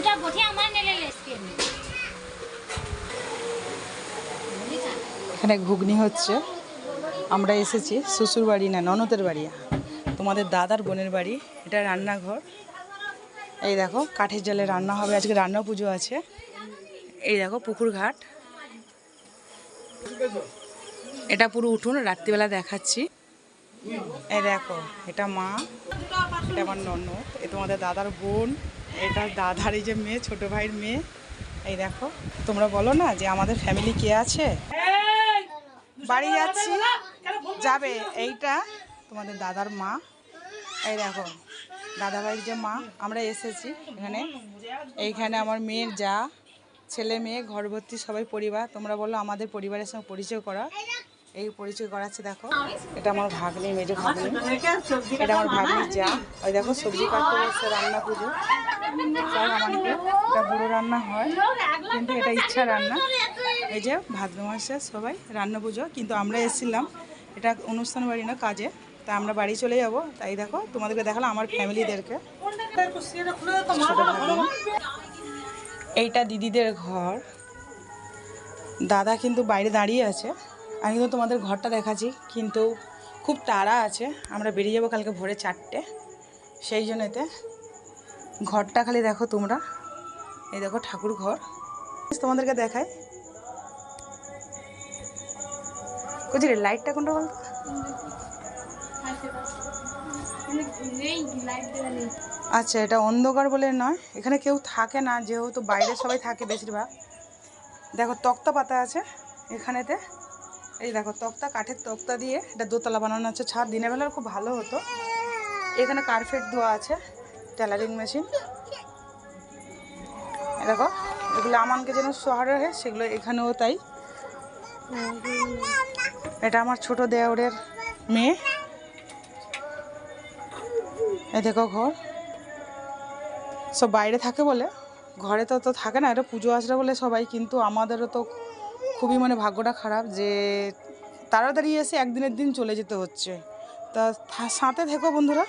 দুটা বঠি আমার নেলে লেসকে। এখানে ঘুগনি হচ্ছে। আমরা এসেছি শ্বশুর বাড়ি না, ননদের বাড়ি। তোমাদের দাদার বোনের বাড়ি। এটা রান্নাঘর। এই দেখো, কাঠের জলে রান্না হবে। আজকে রান্না পুজো আছে। এই দেখো, পুকুর ঘাট। এটা পুরো উঠুন, রাত্রিবেলা দেখাচ্ছি। এই দেখো, এটা মা, এটা আমার ননদ, এ তোমাদের দাদার বোন। এটা দাদার এই যে মেয়ে ছোট ভাইয়ের মেয়ে। এই দেখো তোমরা বলো না যে আমাদের ফ্যামিলি কে আছে? বাড়ি যাচ্ছি। যাবে এইটা তোমাদের দাদার মা। এই দেখো দাদা ভাইয়ের যে মা আমরা এসেছি এখানে। এইখানে আমার মেয়ের যা ছেলে মেয়ে ঘর ভর্তি সবাই পরিবার। তোমরা বলল আমাদের পরিবারের সঙ্গে পরিচয় করা। এই পরিচয় করাচ্ছে দেখো। এটা আমার ভাগ্নি মেজো ভাগ্নি। এটা আমার ভাগ্নির যা। ওই দেখো সবজি কাটতে রান্না পুজো। এটা বুড়ো রান্না হয়, কিন্তু এটা ইচ্ছা রান্না। এই যে ভাদ্র মাসে সবাই রান্না পুজো, কিন্তু আমরা এসেছিলাম। এটা অনুষ্ঠান বাড়ি না, কাজে। তা আমরা বাড়ি চলে যাব। তাই দেখো, তোমাদেরকে দেখালাম আমার ফ্যামিলিদেরকে। এইটা দিদিদের ঘর। দাদা কিন্তু বাইরে দাঁড়িয়ে আছে। আমি কিন্তু তোমাদের ঘরটা দেখাচ্ছি, কিন্তু খুব তাড়া আছে। আমরা বেরিয়ে যাব কালকে ভোরে চারটে। সেই জন্যতে ঘরটা খালি দেখো তোমরা। এই দেখো ঠাকুর ঘর। তোমাদেরকে দেখায় বুঝলি লাইটটা কোনটা বলতো? আচ্ছা এটা অন্ধকার বলে নয়। এখানে কেউ থাকে না, যেহেতু বাইরে সবাই থাকে বেশিরভাগ। দেখো, তক্তা পাতা আছে এখানেতে। এই দেখো, তক্তা, কাঠের তক্তা দিয়ে এটা দোতলা বানানো আছে। ছাদ দিনের বেলা খুব ভালো হতো। এখানে কার্পেট ধোয়া আছে। Tailoring machine. দেখো, এগুলো আমানকে যেন শহরে হয় সেগুলো এখানেও তাই। এটা আমার ছোট দেওরের মেয়ে। এ দেখো ঘর। সব বাইরে থাকে বলে, ঘরে তো তো থাকে না, এটা পুজো আসলে বলে সবাই, কিন্তু আমাদেরও তো খুবই মানে ভাগ্যটা খারাপ যে তাড়াতাড়ি এসে একদিনের দিন চলে যেতে হচ্ছে। তা সাঁতে থেকো বন্ধুরা।